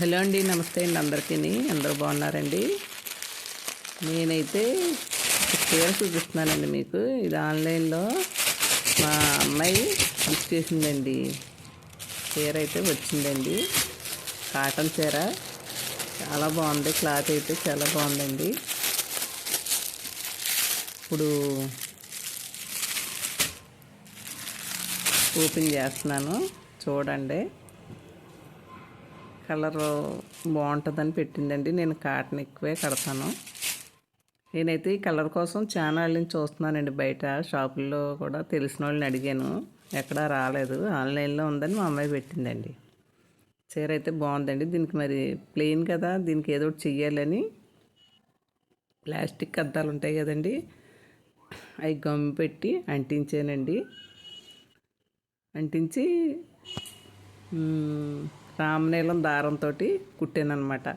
Hello అండి నమస్తే అండి అందరికీ. అందరూ బాగున్నారండి? నేనైతే చీర చూపిస్తున్నానండి మీకు. ఇది ఆన్లైన్లో మా అమ్మాయి బుక్ చేసిందండి. చీర అయితే వచ్చిందండి. కాటన్ చీర. చాలా బాగుంది క్లాత్ అయితే చాలా బాగుందండి. ఇప్పుడు ఓపెన్ చేస్తున్నాను. చూడండి. కలర్ బాగుంటుందని పెట్టిందండి నేను కాటన్ ఎక్కువే కడతాను. నేనైతే ఈ కలర్ కోసం చాలా వాళ్ళని చూస్తున్నానండి బయట. షాపుల్లో కూడా తెలిసిన వాళ్ళని అడిగాను. ఎక్కడా రాలేదు. ఆన్లైన్లో ఉందని మా అమ్మాయి పెట్టిందండి. చీర అయితే బాగుందండి. దీనికి మరి ప్లెయిన్ కదా? దీనికి ఏదో ఒకటి చెయ్యాలని ప్లాస్టిక్ అద్దాలు ఉంటాయి కదండి. అవి గమ్ పెట్టి అంటించానండి. అంటించి రామనీలం దారంతో కుట్టానమాట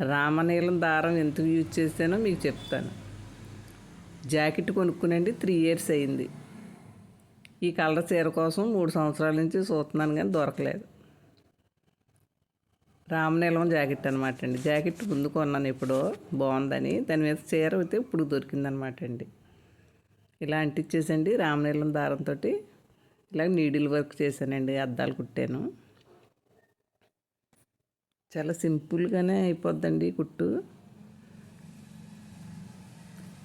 రామనీలం దారం ఎందుకు యూజ్ చేశానో మీకు చెప్తాను. జాకెట్ కొనుక్కునండి త్రీ ఇయర్స్ అయింది. ఈ కలర్ చీర కోసం మూడు సంవత్సరాల నుంచి చూస్తున్నాను కానీ దొరకలేదు. రామనీలం జాకెట్ అనమాట అండి. జాకెట్ ముందు కొన్నాను ఎప్పుడో బాగుందని. దాని మీద చీర అయితే ఇప్పుడు దొరికిందనమాట అండి. ఇలా అంటించేసండి రామనీలం దారంతో ఇలా నీడిల్ వర్క్ చేశానండి అద్దాలు కుట్టాను. చాలా సింపుల్గానే అయిపోద్దండి కుట్టు.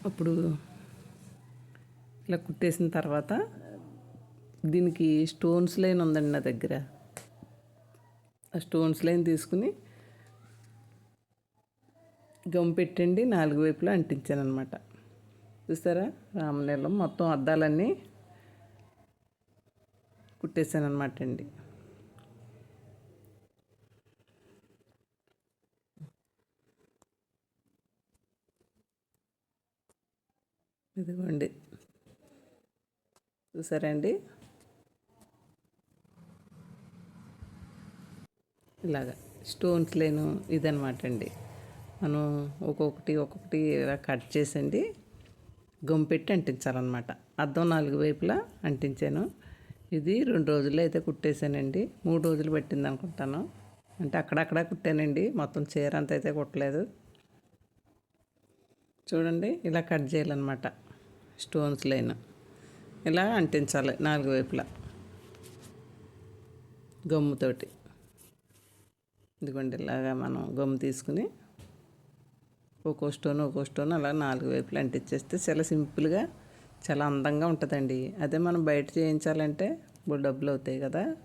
అప్పుడు ఇలా కుట్టేసిన తర్వాత దీనికి స్టోన్స్ లైన్ ఉందండి నా దగ్గర. ఆ స్టోన్స్ లైన్ తీసుకుని గమ్ పెట్టండి నాలుగు వైపులా అంటించాను అనమాట చూస్తారా రామనీలం మొత్తం అద్దాలన్నీ కుట్టేశాను అనమాట అండి. ఇదిగోండి. చూసారండి? ఇలాగా స్టోన్స్ లేను ఇదనమాట అండి మనం ఒక్కొక్కటి ఒక్కొక్కటి ఇలా కట్ చేసండి. గమ్ అంటించాలన్నమాట. అద్దం నాలుగు వైపులా అంటించాను. ఇది రెండు రోజుల్లో అయితే కుట్టేశానండి మూడు రోజులు పట్టింది అనుకుంటాను అంటే అక్కడక్కడ కుట్టానండి. మొత్తం చీర అంత అయితే కుట్టలేదు. చూడండి ఇలా కట్ చేయాలన్నమాట. Stones line. ఇలా అంటించాలి నాలుగు వైపులా. గమ్ముతోటి ఇదిగోండి ఇలాగా మనం గమ్ము తీసుకుని ఒక్కో స్టోన్ ఒక్కో స్టోన్ అలా నాలుగు వైపులు అంటించేస్తే చాలా సింపుల్గా చాలా అందంగా ఉంటుందండి. అదే మనం బయట చేయించాలంటే ఇప్పుడు డబ్బులు అవుతాయి కదా.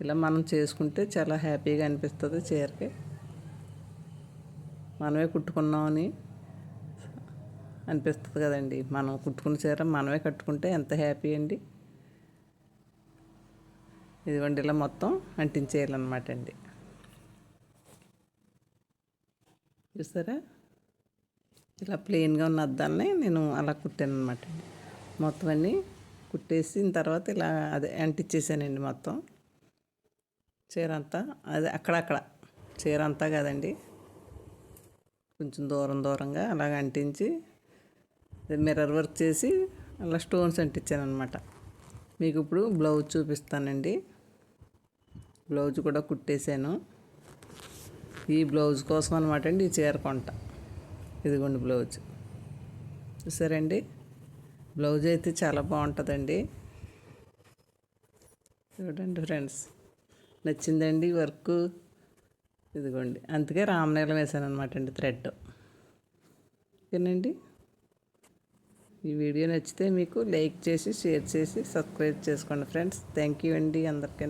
ఇలా మనం చేసుకుంటే చాలా హ్యాపీగా అనిపిస్తుంది చీరకి. మనమే కుట్టుకున్నామని అనిపిస్తుంది కదండి. మనం కుట్టుకున్న చీర మనమే కట్టుకుంటే ఎంత హ్యాపీ అండి. ఇదిగోండి ఇలా మొత్తం అంటించేయాలన్నమాట అండి. చూసారా? ఇలా ప్లెయిన్గా ఉన్న అద్దాలని నేను అలా కుట్టాను అనమాట అండి. మొత్తం అన్నీ కుట్టేసిన తర్వాత ఇలా అదే అంటించేసానండి మొత్తం. చీర అంతా అదే అక్కడక్కడ. చీర అంతా కదండి. కొంచెం దూరం దూరంగా అలాగ అంటించి మిర్రర్ వర్క్ చేసి అలా స్టోన్స్ అంటించాను అనమాట మీకు ఇప్పుడు బ్లౌజ్ చూపిస్తానండి. బ్లౌజ్ కూడా కుట్టేశాను. ఈ బ్లౌజ్ కోసం అనమాట అండి ఈ చీర కొంట. ఇదిగోండి బ్లౌజ్ చూసారండి? బ్లౌజ్ అయితే చాలా బాగుంటుందండి. చూడండి ఫ్రెండ్స్ నచ్చిందండి వర్క్ ఇదిగోండి. అందుకే రామనీలం వేసాను అనమాట అండి థ్రెడ్ ఓకేనండి ఈ వీడియో నచ్చితే మీకు లైక్ చేసి షేర్ చేసి సబ్స్క్రైబ్ చేసుకోండి ఫ్రెండ్స్. థ్యాంక్ యూ అండి అందరికీ